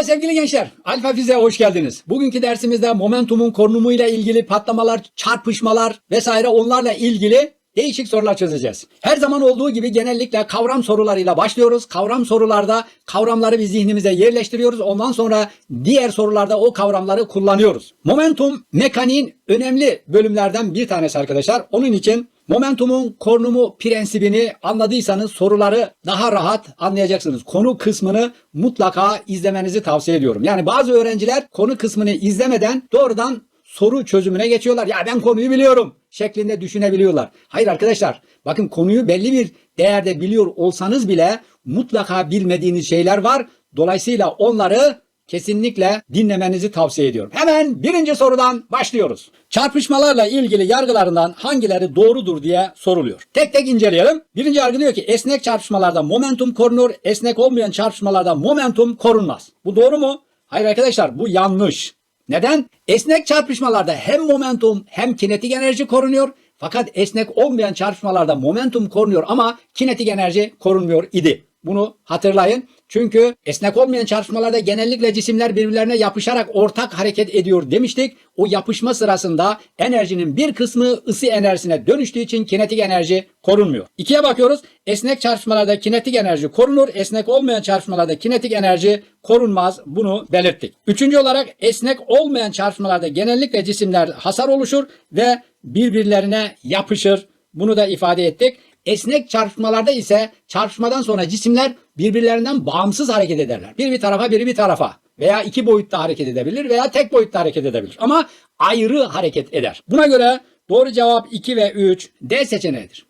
Merhaba sevgili gençler. Alfa Fize hoş geldiniz. Bugünkü dersimizde momentumun korunumuyla ilgili patlamalar, çarpışmalar vesaire onlarla ilgili değişik sorular çözeceğiz. Her zaman olduğu gibi genellikle kavram sorularıyla başlıyoruz. Kavram sorularda kavramları bir zihnimize yerleştiriyoruz. Ondan sonra diğer sorularda o kavramları kullanıyoruz. Momentum mekaniğin önemli bölümlerden bir tanesi arkadaşlar. Onun için Momentumun korunumu prensibini anladıysanız soruları daha rahat anlayacaksınız. Konu kısmını mutlaka izlemenizi tavsiye ediyorum. Yani bazı öğrenciler konu kısmını izlemeden doğrudan soru çözümüne geçiyorlar. Ya ben konuyu biliyorum şeklinde düşünebiliyorlar. Hayır arkadaşlar bakın konuyu belli bir değerde biliyor olsanız bile mutlaka bilmediğiniz şeyler var. Dolayısıyla onları kesinlikle dinlemenizi tavsiye ediyorum. Hemen birinci sorudan başlıyoruz. Çarpışmalarla ilgili yargılarından hangileri doğrudur diye soruluyor. Tek tek inceleyelim. Birinci yargı diyor ki esnek çarpışmalarda momentum korunur, esnek olmayan çarpışmalarda momentum korunmaz. Bu doğru mu? Hayır arkadaşlar bu yanlış. Neden? Esnek çarpışmalarda hem momentum hem kinetik enerji korunuyor. Fakat esnek olmayan çarpışmalarda momentum korunuyor ama kinetik enerji korunmuyor idi. Bunu hatırlayın. Çünkü esnek olmayan çarpışmalarda genellikle cisimler birbirlerine yapışarak ortak hareket ediyor demiştik. O yapışma sırasında enerjinin bir kısmı ısı enerjisine dönüştüğü için kinetik enerji korunmuyor. İkiye bakıyoruz. Esnek çarpışmalarda kinetik enerji korunur. Esnek olmayan çarpışmalarda kinetik enerji korunmaz. Bunu belirttik. Üçüncü olarak esnek olmayan çarpışmalarda genellikle cisimler hasar oluşur ve birbirlerine yapışır. Bunu da ifade ettik. Esnek çarpışmalarda ise çarpışmadan sonra cisimler birbirlerinden bağımsız hareket ederler. Biri bir tarafa biri bir tarafa veya iki boyutta hareket edebilir veya tek boyutta hareket edebilir. Ama ayrı hareket eder. Buna göre doğru cevap 2 ve 3 D seçeneğidir.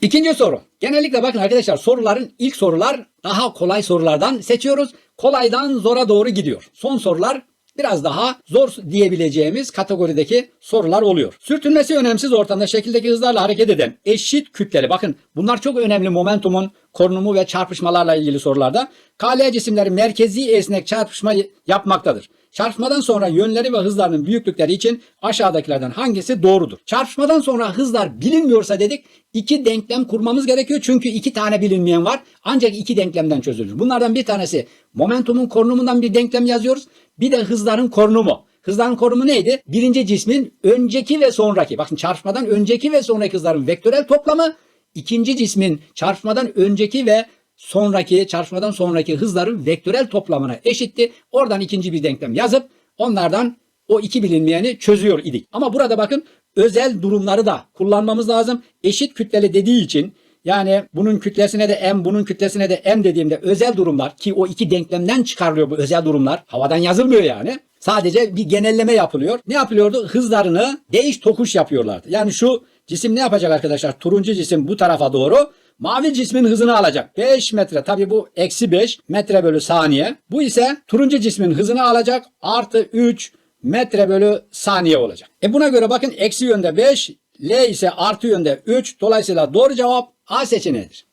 İkinci soru. Genellikle bakın arkadaşlar soruların ilk sorular daha kolay sorulardan seçiyoruz. Kolaydan zora doğru gidiyor. Son sorular biraz daha zor diyebileceğimiz kategorideki sorular oluyor. Sürtünmesi önemsiz ortamda şekildeki hızlarla hareket eden eşit kütleli bakın bunlar çok önemli momentumun korunumu ve çarpışmalarla ilgili sorularda. KL cisimleri merkezi esnek çarpışma yapmaktadır. Çarpışmadan sonra yönleri ve hızlarının büyüklükleri için aşağıdakilerden hangisi doğrudur? Çarpışmadan sonra hızlar bilinmiyorsa dedik iki denklem kurmamız gerekiyor. Çünkü iki tane bilinmeyen var. Ancak iki denklemden çözülür. Bunlardan bir tanesi momentumun korunumundan bir denklem yazıyoruz. Bir de hızların korunumu. Hızların korunumu neydi? Birinci cismin önceki ve sonraki. Bakın çarpışmadan önceki ve sonraki hızların vektörel toplamı. ikinci cismin çarpışmadan önceki ve sonraki çarpışmadan sonraki hızların vektörel toplamına eşitti. Oradan ikinci bir denklem yazıp onlardan o iki bilinmeyeni çözüyor idik. Ama burada bakın özel durumları da kullanmamız lazım. Eşit kütleli dediği için yani bunun kütlesine de m, bunun kütlesine de m dediğimde özel durumlar ki o iki denklemden çıkarılıyor bu özel durumlar. Havadan yazılmıyor yani. Sadece bir genelleme yapılıyor. Ne yapılıyordu? Hızlarını değiş tokuş yapıyorlardı. Yani şu cisim ne yapacak arkadaşlar? Turuncu cisim bu tarafa doğru Mavi cismin hızını alacak. 5 metre. Tabi bu eksi 5 metre bölü saniye. Bu ise turuncu cismin hızını alacak. Artı 3 metre bölü saniye olacak. E buna göre bakın eksi yönde 5. L ise artı yönde 3. Dolayısıyla doğru cevap A seçeneğidir.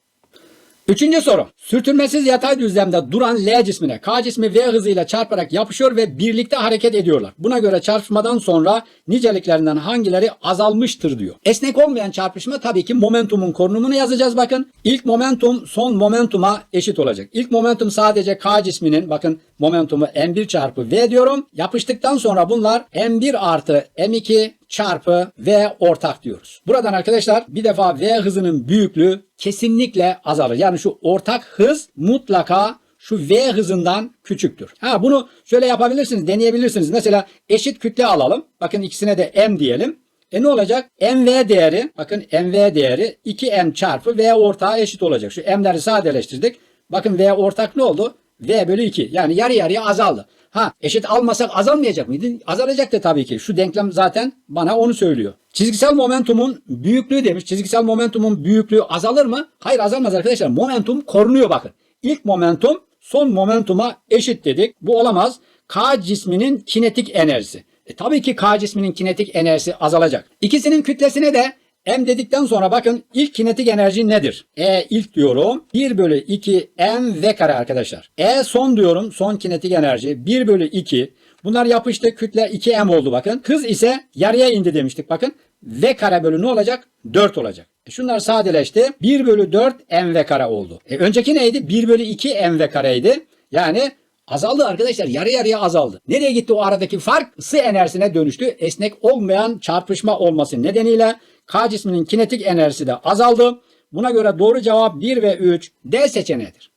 Üçüncü soru. Sürtünmesiz yatay düzlemde duran L cismine K cismi V hızıyla çarparak yapışıyor ve birlikte hareket ediyorlar. Buna göre çarpışmadan sonra niceliklerinden hangileri azalmıştır diyor. Esnek olmayan çarpışma tabii ki momentumun korunumunu yazacağız bakın. İlk momentum son momentuma eşit olacak. İlk momentum sadece K cisminin bakın momentumu m1 çarpı V diyorum. Yapıştıktan sonra bunlar m1 artı m2 çarpı V ortak diyoruz. Buradan arkadaşlar bir defa V hızının büyüklüğü kesinlikle azalır. Yani şu ortak hız mutlaka şu V hızından küçüktür. Ha bunu şöyle yapabilirsiniz, deneyebilirsiniz. Mesela eşit kütle alalım. Bakın ikisine de M diyelim. E ne olacak? MV değeri, bakın MV değeri 2M çarpı V ortağı eşit olacak. Şu M'leri sadeleştirdik. Bakın V ortak ne oldu? V bölü 2. Yani yarı yarıya azaldı. Ha eşit almasak azalmayacak mıydı? Azalacaktı tabii ki. Şu denklem zaten bana onu söylüyor. Çizgisel momentumun büyüklüğü demiş. Çizgisel momentumun büyüklüğü azalır mı? Hayır azalmaz arkadaşlar. Momentum korunuyor bakın. İlk momentum son momentuma eşit dedik. Bu olamaz. K cisminin kinetik enerjisi. E, tabii ki K cisminin kinetik enerjisi azalacak. İkisinin kütlesine de M dedikten sonra bakın ilk kinetik enerji nedir? E ilk diyorum 1 bölü 2 M V kare arkadaşlar. E son diyorum son kinetik enerji 1 bölü 2. Bunlar yapıştı kütle 2 M oldu bakın. Hız ise yarıya indi demiştik bakın. V kare bölü ne olacak? 4 olacak. E şunlar sadeleşti. 1 bölü 4 M V kare oldu. E önceki neydi? 1 bölü 2 M V kareydi. Yani azaldı arkadaşlar. Yarı yarıya azaldı. Nereye gitti o aradaki fark? Isı enerjisine dönüştü. Esnek olmayan çarpışma olması nedeniyle K cisminin kinetik enerjisi de azaldı. Buna göre doğru cevap 1 ve 3 D seçeneğidir.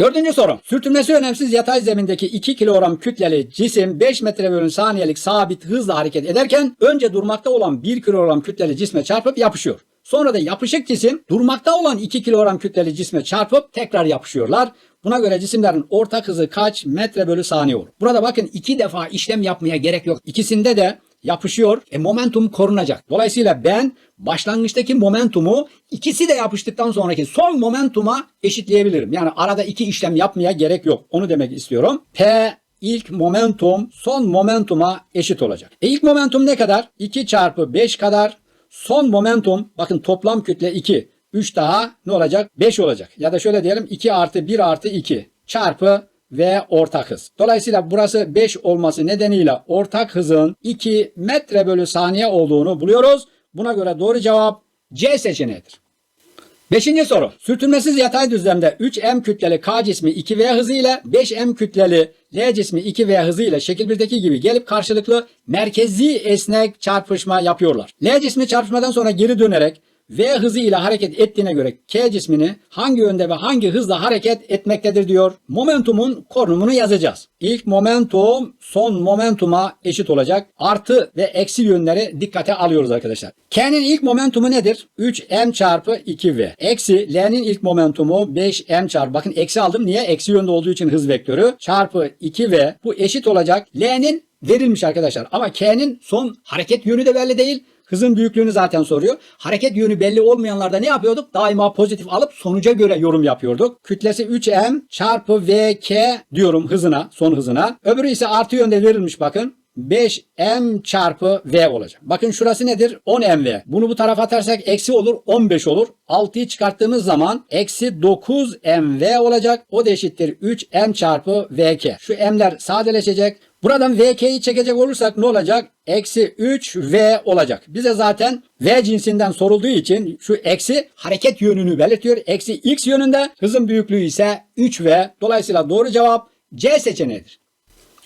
Dördüncü soru. Sürtünmesi önemsiz yatay zemindeki 2 kilogram kütleli cisim 5 metre bölü saniyelik sabit hızla hareket ederken önce durmakta olan 1 kilogram kütleli cisme çarpıp yapışıyor. Sonra da yapışık cisim durmakta olan 2 kilogram kütleli cisme çarpıp tekrar yapışıyorlar. Buna göre cisimlerin ortak hızı kaç metre bölü saniye olur? Burada bakın iki defa işlem yapmaya gerek yok. İkisinde de yapışıyor. E momentum korunacak. Dolayısıyla ben başlangıçtaki momentumu ikisi de yapıştıktan sonraki son momentuma eşitleyebilirim. Yani arada iki işlem yapmaya gerek yok. Onu demek istiyorum. P ilk momentum son momentuma eşit olacak. E ilk momentum ne kadar? 2 çarpı 5 kadar. Son momentum bakın toplam kütle 2. 3 daha ne olacak? 5 olacak. Ya da şöyle diyelim 2 artı 1 artı 2 çarpı ve ortak hız. Dolayısıyla burası 5 olması nedeniyle ortak hızın 2 metre bölü saniye olduğunu buluyoruz. Buna göre doğru cevap C seçeneğidir. Beşinci soru. Sürtünmesiz yatay düzlemde 3m kütleli K cismi 2v hızı ile 5m kütleli L cismi 2v hızı ile şekil 1'deki gibi gelip karşılıklı merkezi esnek çarpışma yapıyorlar. L cismi çarpışmadan sonra geri dönerek V hızı ile hareket ettiğine göre K cismini hangi yönde ve hangi hızla hareket etmektedir diyor. Momentumun konumunu yazacağız. İlk momentum son momentuma eşit olacak. Artı ve eksi yönleri dikkate alıyoruz arkadaşlar. K'nin ilk momentumu nedir? 3m çarpı 2v. Eksi L'nin ilk momentumu 5m çarpı. Bakın eksi aldım. Niye? Eksi yönde olduğu için hız vektörü. Çarpı 2v. Bu eşit olacak. L'nin verilmiş arkadaşlar. Ama K'nin son hareket yönü de belli değil. Hızın büyüklüğünü zaten soruyor. Hareket yönü belli olmayanlarda ne yapıyorduk? Daima pozitif alıp sonuca göre yorum yapıyorduk. Kütlesi 3m çarpı vk diyorum hızına, son hızına. Öbürü ise artı yönde verilmiş bakın. 5m çarpı v olacak. Bakın şurası nedir? 10mv. Bunu bu tarafa atarsak eksi olur 15 olur. 6'yı çıkarttığımız zaman eksi 9mv olacak. O da eşittir 3m çarpı vk. Şu m'ler sadeleşecek. Buradan vk'yi çekecek olursak ne olacak? Eksi 3v olacak. Bize zaten v cinsinden sorulduğu için şu eksi hareket yönünü belirtiyor. Eksi x yönünde hızın büyüklüğü ise 3v. Dolayısıyla doğru cevap C seçeneğidir.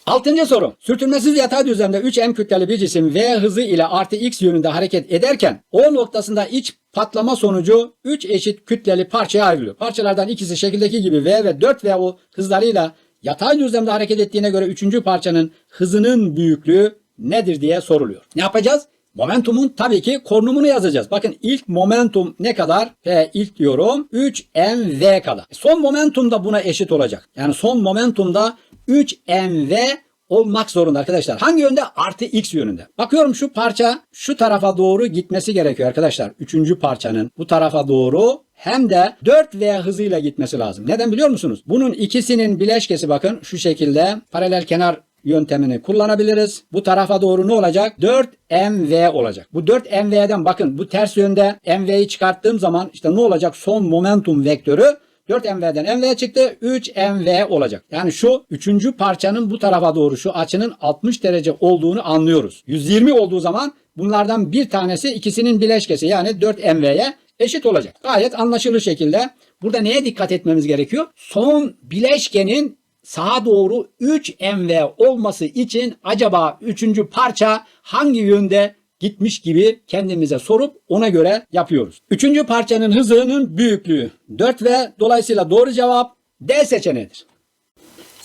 Altıncı soru. Sürtünmesiz yatay düzlemde 3m kütleli bir cisim v hızı ile artı x yönünde hareket ederken O noktasında iç patlama sonucu 3 eşit kütleli parçaya ayrılıyor. Parçalardan ikisi şekildeki gibi v ve 4v o hızlarıyla yatay düzlemde hareket ettiğine göre üçüncü parçanın hızının büyüklüğü nedir diye soruluyor. Ne yapacağız? Momentumun tabii ki korunumunu yazacağız. Bakın ilk momentum ne kadar? P ilk diyorum. 3mv kadar. Son momentum da buna eşit olacak. Yani son momentumda 3mv olmak zorunda arkadaşlar. Hangi yönde? Artı x yönünde. Bakıyorum şu parça şu tarafa doğru gitmesi gerekiyor arkadaşlar. Üçüncü parçanın bu tarafa doğru hem de 4V hızıyla gitmesi lazım. Neden biliyor musunuz? Bunun ikisinin bileşkesi bakın şu şekilde paralel kenar yöntemini kullanabiliriz. Bu tarafa doğru ne olacak? 4mv olacak. Bu 4mv'den bakın bu ters yönde mv'yi çıkarttığım zaman işte ne olacak? Son momentum vektörü 4mv'den mv çıktı 3mv olacak. Yani şu üçüncü parçanın bu tarafa doğru şu açının 60 derece olduğunu anlıyoruz. 120 olduğu zaman bunlardan bir tanesi ikisinin bileşkesi yani 4mv'ye eşit olacak. Gayet anlaşılır şekilde. Burada neye dikkat etmemiz gerekiyor? Son bileşkenin sağa doğru 3 mv olması için acaba üçüncü parça hangi yönde gitmiş gibi kendimize sorup ona göre yapıyoruz. Üçüncü parçanın hızının büyüklüğü 4 ve dolayısıyla doğru cevap D seçeneğidir.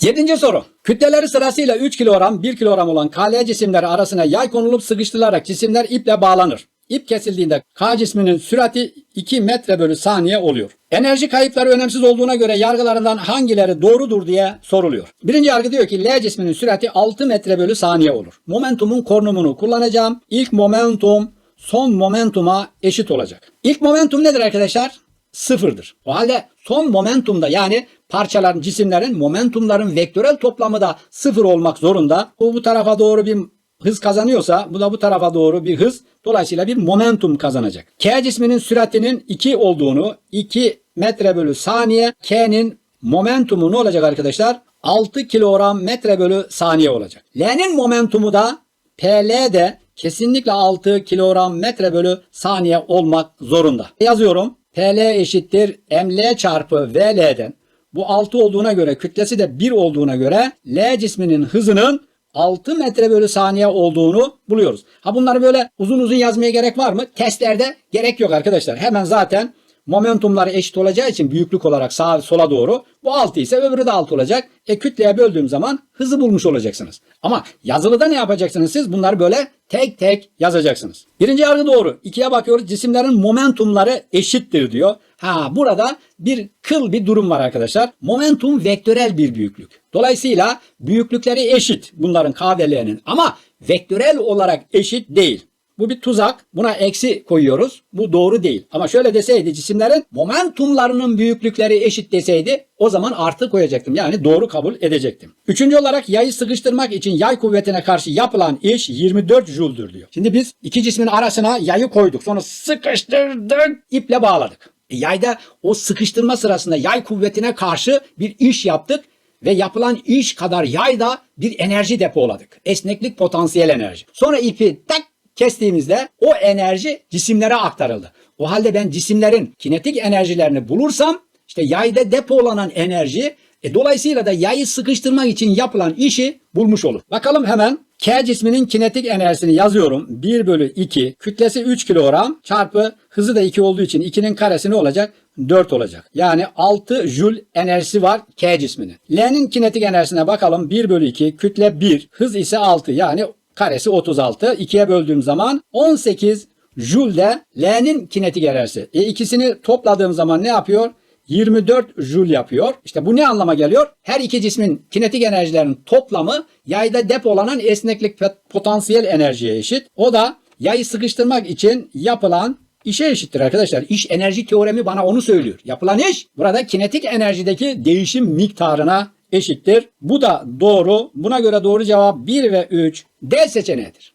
Yedinci soru. Kütleleri sırasıyla 3 kilogram 1 kilogram olan KL cisimleri arasına yay konulup sıkıştırılarak cisimler iple bağlanır. İp kesildiğinde K cisminin sürati 2 metre bölü saniye oluyor. Enerji kayıpları önemsiz olduğuna göre yargılarından hangileri doğrudur diye soruluyor. Birinci yargı diyor ki L cisminin sürati 6 metre bölü saniye olur. Momentumun korunumunu kullanacağım. İlk momentum son momentuma eşit olacak. İlk momentum nedir arkadaşlar? Sıfırdır. O halde son momentumda yani parçaların, cisimlerin, momentumların vektörel toplamı da sıfır olmak zorunda. Bu bu tarafa doğru bir hız kazanıyorsa bu da bu tarafa doğru bir hız dolayısıyla bir momentum kazanacak. K cisminin süratinin 2 olduğunu 2 metre bölü saniye K'nin momentumu ne olacak arkadaşlar? 6 kilogram metre bölü saniye olacak. L'nin momentumu da PL de kesinlikle 6 kilogram metre bölü saniye olmak zorunda. Yazıyorum. PL eşittir ML çarpı VL'den Bu 6 olduğuna göre kütlesi de 1 olduğuna göre L cisminin hızının 6 metre bölü saniye olduğunu buluyoruz. Ha bunları böyle uzun uzun yazmaya gerek var mı? Testlerde gerek yok arkadaşlar. Hemen zaten momentumları eşit olacağı için büyüklük olarak sağa sola doğru bu 6 ise öbürü de 6 olacak. E kütleye böldüğüm zaman hızı bulmuş olacaksınız. Ama yazılıda ne yapacaksınız siz? Bunları böyle tek tek yazacaksınız. Birinci yargı doğru. İkiye bakıyoruz. Cisimlerin momentumları eşittir diyor. Ha burada bir kıl bir durum var arkadaşlar. Momentum vektörel bir büyüklük. Dolayısıyla büyüklükleri eşit bunların K ama vektörel olarak eşit değil. Bu bir tuzak. Buna eksi koyuyoruz. Bu doğru değil. Ama şöyle deseydi cisimlerin momentumlarının büyüklükleri eşit deseydi o zaman artı koyacaktım. Yani doğru kabul edecektim. Üçüncü olarak yayı sıkıştırmak için yay kuvvetine karşı yapılan iş 24 jüldür diyor. Şimdi biz iki cismin arasına yayı koyduk. Sonra sıkıştırdık, iple bağladık. E yayda o sıkıştırma sırasında yay kuvvetine karşı bir iş yaptık ve yapılan iş kadar yayda bir enerji depoladık. Esneklik potansiyel enerji. Sonra ipi tak kestiğimizde o enerji cisimlere aktarıldı. O halde ben cisimlerin kinetik enerjilerini bulursam işte yayda depolanan enerji e, dolayısıyla da yayı sıkıştırmak için yapılan işi bulmuş olur. Bakalım hemen K cisminin kinetik enerjisini yazıyorum. 1 bölü 2 kütlesi 3 kilogram çarpı hızı da 2 olduğu için 2'nin karesi ne olacak? 4 olacak. Yani 6 jül enerjisi var K cisminin. L'nin kinetik enerjisine bakalım. 1 bölü 2 kütle 1 hız ise 6 yani karesi 36. 2'ye böldüğüm zaman 18 jül de L'nin kinetik enerjisi. E ikisini topladığım zaman ne yapıyor? 24 jül yapıyor. İşte bu ne anlama geliyor? Her iki cismin kinetik enerjilerinin toplamı yayda depolanan esneklik potansiyel enerjiye eşit. O da yayı sıkıştırmak için yapılan işe eşittir arkadaşlar. İş enerji teoremi bana onu söylüyor. Yapılan iş burada kinetik enerjideki değişim miktarına eşittir. Bu da doğru. Buna göre doğru cevap 1 ve 3 D seçeneğidir.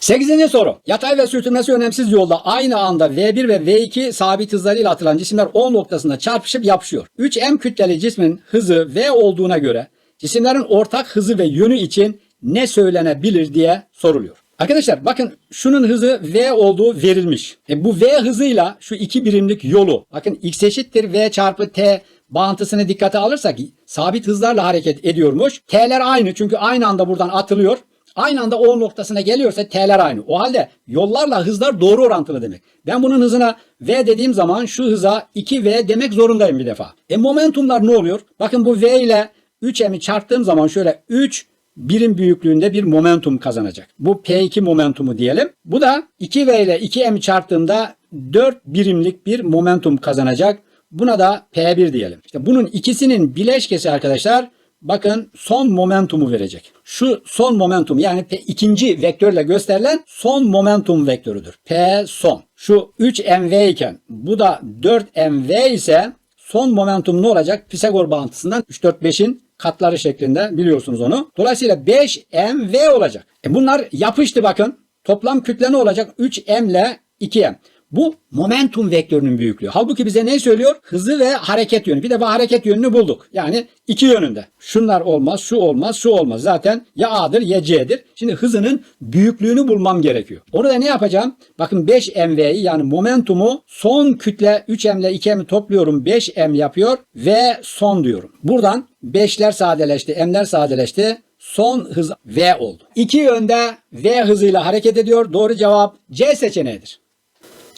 8. soru. Yatay ve sürtünmesi önemsiz yolda aynı anda V1 ve V2 sabit hızlarıyla atılan cisimler O noktasında çarpışıp yapışıyor. 3M kütleli cismin hızı V olduğuna göre cisimlerin ortak hızı ve yönü için ne söylenebilir diye soruluyor. Arkadaşlar bakın şunun hızı V olduğu verilmiş. E bu V hızıyla şu iki birimlik yolu bakın x eşittir V çarpı T bağıntısını dikkate alırsak sabit hızlarla hareket ediyormuş. T'ler aynı çünkü aynı anda buradan atılıyor. Aynı anda O noktasına geliyorsa T'ler aynı. O halde yollarla hızlar doğru orantılı demek. Ben bunun hızına V dediğim zaman şu hıza 2V demek zorundayım bir defa. E momentumlar ne oluyor? Bakın bu V ile 3M'i çarptığım zaman şöyle 3 birim büyüklüğünde bir momentum kazanacak. Bu P2 momentumu diyelim. Bu da 2V ile 2M çarptığımda 4 birimlik bir momentum kazanacak. Buna da P1 diyelim. İşte bunun ikisinin bileşkesi arkadaşlar bakın son momentumu verecek. Şu son momentum yani P ikinci vektörle gösterilen son momentum vektörüdür. P son. Şu 3mv iken bu da 4mv ise son momentum ne olacak? Pisagor bağıntısından 3 4 5'in katları şeklinde biliyorsunuz onu. Dolayısıyla 5mv olacak. E bunlar yapıştı bakın. Toplam kütle ne olacak? 3m ile 2m. Bu momentum vektörünün büyüklüğü. Halbuki bize ne söylüyor? Hızı ve hareket yönü. Bir de bu hareket yönünü bulduk. Yani iki yönünde. Şunlar olmaz, şu olmaz, şu olmaz. Zaten ya A'dır ya C'dir. Şimdi hızının büyüklüğünü bulmam gerekiyor. Onu da ne yapacağım? Bakın 5mv'yi yani momentumu son kütle 3m ile 2m'i topluyorum. 5m yapıyor ve son diyorum. Buradan 5'ler sadeleşti, m'ler sadeleşti. Son hız V oldu. İki yönde V hızıyla hareket ediyor. Doğru cevap C seçeneğidir.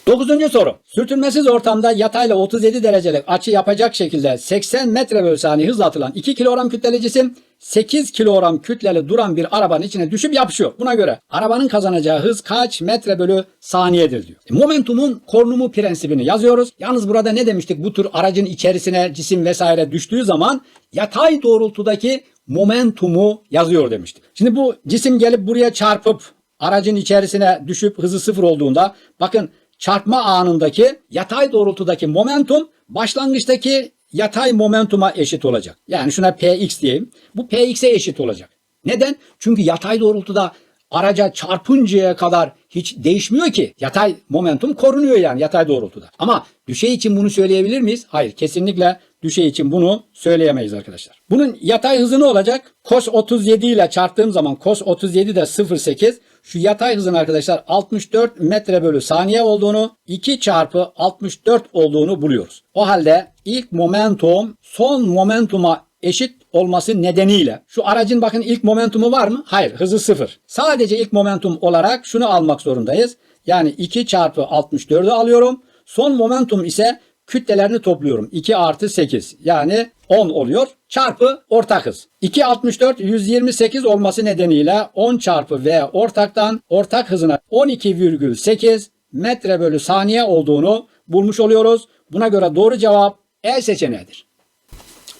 Dokuzuncu soru. Sürtünmesiz ortamda yatayla 37 derecelik açı yapacak şekilde 80 metre bölü saniye hızla atılan 2 kilogram kütleli cisim 8 kilogram kütleli duran bir arabanın içine düşüp yapışıyor. Buna göre arabanın kazanacağı hız kaç metre bölü saniyedir diyor. E, momentumun korunumu prensibini yazıyoruz. Yalnız burada ne demiştik? Bu tür aracın içerisine cisim vesaire düştüğü zaman yatay doğrultudaki momentumu yazıyor demiştik. Şimdi bu cisim gelip buraya çarpıp aracın içerisine düşüp hızı sıfır olduğunda bakın çarpma anındaki yatay doğrultudaki momentum başlangıçtaki yatay momentuma eşit olacak. Yani şuna px diyeyim. Bu px'e eşit olacak. Neden? Çünkü yatay doğrultuda araca çarpıncaya kadar hiç değişmiyor ki. Yatay momentum korunuyor yani yatay doğrultuda. Ama düşey için bunu söyleyebilir miyiz? Hayır kesinlikle düşey için bunu söyleyemeyiz arkadaşlar. Bunun yatay hızı ne olacak? Cos 37 ile çarptığım zaman cos 37 de 0.8. şu yatay hızın arkadaşlar 64 metre bölü saniye olduğunu 2 çarpı 64 olduğunu buluyoruz. O halde ilk momentum son momentuma eşit olması nedeniyle şu aracın bakın ilk momentumu var mı? Hayır hızı sıfır. Sadece ilk momentum olarak şunu almak zorundayız. Yani 2 çarpı 64'ü alıyorum. Son momentum ise kütlelerini topluyorum. 2 artı 8 yani 10 oluyor. Çarpı ortak hız. 2 64 128 olması nedeniyle 10 çarpı V ortaktan ortak hızına 12,8 metre bölü saniye olduğunu bulmuş oluyoruz. Buna göre doğru cevap E seçeneğidir.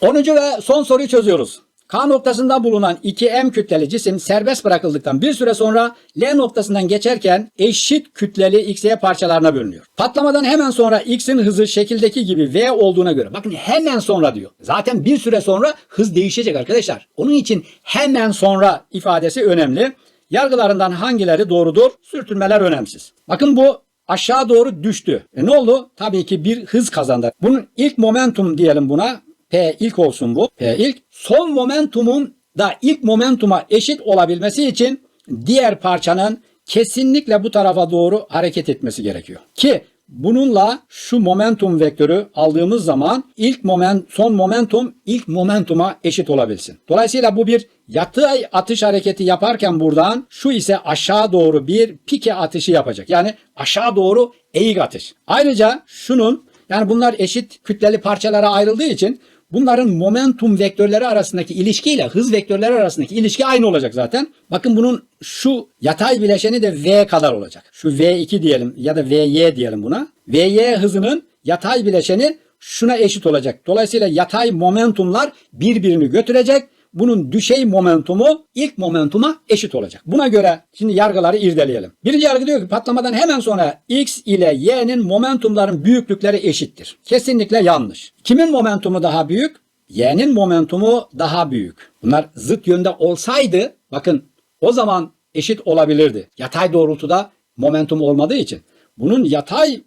10. ve son soruyu çözüyoruz. K noktasında bulunan 2M kütleli cisim serbest bırakıldıktan bir süre sonra L noktasından geçerken eşit kütleli XY parçalarına bölünüyor. Patlamadan hemen sonra X'in hızı şekildeki gibi V olduğuna göre bakın hemen sonra diyor. Zaten bir süre sonra hız değişecek arkadaşlar. Onun için hemen sonra ifadesi önemli. Yargılarından hangileri doğrudur? Sürtünmeler önemsiz. Bakın bu aşağı doğru düştü. E ne oldu? Tabii ki bir hız kazandı. Bunun ilk momentum diyelim buna. P ilk olsun bu. P ilk. Son momentumun da ilk momentuma eşit olabilmesi için diğer parçanın kesinlikle bu tarafa doğru hareket etmesi gerekiyor. Ki bununla şu momentum vektörü aldığımız zaman ilk moment son momentum ilk momentuma eşit olabilsin. Dolayısıyla bu bir yatay atış hareketi yaparken buradan şu ise aşağı doğru bir pike atışı yapacak. Yani aşağı doğru eğik atış. Ayrıca şunun yani bunlar eşit kütleli parçalara ayrıldığı için bunların momentum vektörleri arasındaki ilişkiyle hız vektörleri arasındaki ilişki aynı olacak zaten. Bakın bunun şu yatay bileşeni de V kadar olacak. Şu V2 diyelim ya da VY diyelim buna. VY hızının yatay bileşeni şuna eşit olacak. Dolayısıyla yatay momentumlar birbirini götürecek. Bunun düşey momentumu ilk momentuma eşit olacak. Buna göre şimdi yargıları irdeleyelim. Birinci yargı diyor ki patlamadan hemen sonra X ile Y'nin momentumların büyüklükleri eşittir. Kesinlikle yanlış. Kimin momentumu daha büyük? Y'nin momentumu daha büyük. Bunlar zıt yönde olsaydı bakın o zaman eşit olabilirdi. Yatay doğrultuda momentum olmadığı için. Bunun yatay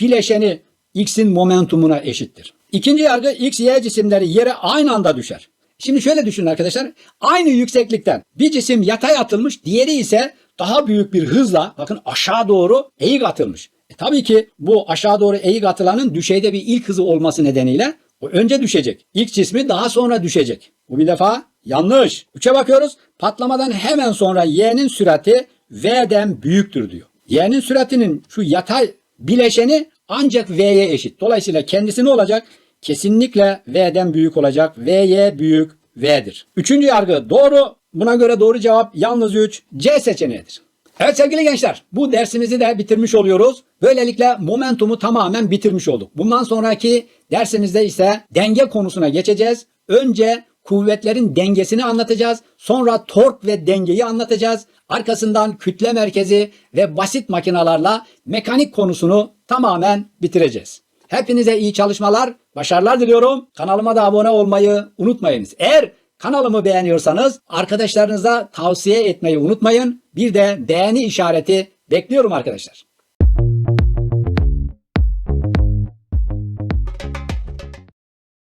bileşeni X'in momentumuna eşittir. İkinci yargı X, Y cisimleri yere aynı anda düşer. Şimdi şöyle düşünün arkadaşlar. Aynı yükseklikten bir cisim yatay atılmış, diğeri ise daha büyük bir hızla bakın aşağı doğru eğik atılmış. E tabii ki bu aşağı doğru eğik atılanın düşeyde bir ilk hızı olması nedeniyle o önce düşecek. İlk cismi daha sonra düşecek. Bu bir defa yanlış. Üçe bakıyoruz. Patlamadan hemen sonra Y'nin sürati V'den büyüktür diyor. Y'nin süratinin şu yatay bileşeni ancak V'ye eşit. Dolayısıyla kendisi ne olacak? Kesinlikle V'den büyük olacak. V'ye büyük V'dir. Üçüncü yargı doğru. Buna göre doğru cevap yalnız 3 C seçeneğidir. Evet sevgili gençler bu dersimizi de bitirmiş oluyoruz. Böylelikle momentumu tamamen bitirmiş olduk. Bundan sonraki dersimizde ise denge konusuna geçeceğiz. Önce kuvvetlerin dengesini anlatacağız. Sonra tork ve dengeyi anlatacağız. Arkasından kütle merkezi ve basit makinalarla mekanik konusunu tamamen bitireceğiz. Hepinize iyi çalışmalar, başarılar diliyorum. Kanalıma da abone olmayı unutmayınız. Eğer kanalımı beğeniyorsanız arkadaşlarınıza tavsiye etmeyi unutmayın. Bir de beğeni işareti bekliyorum arkadaşlar.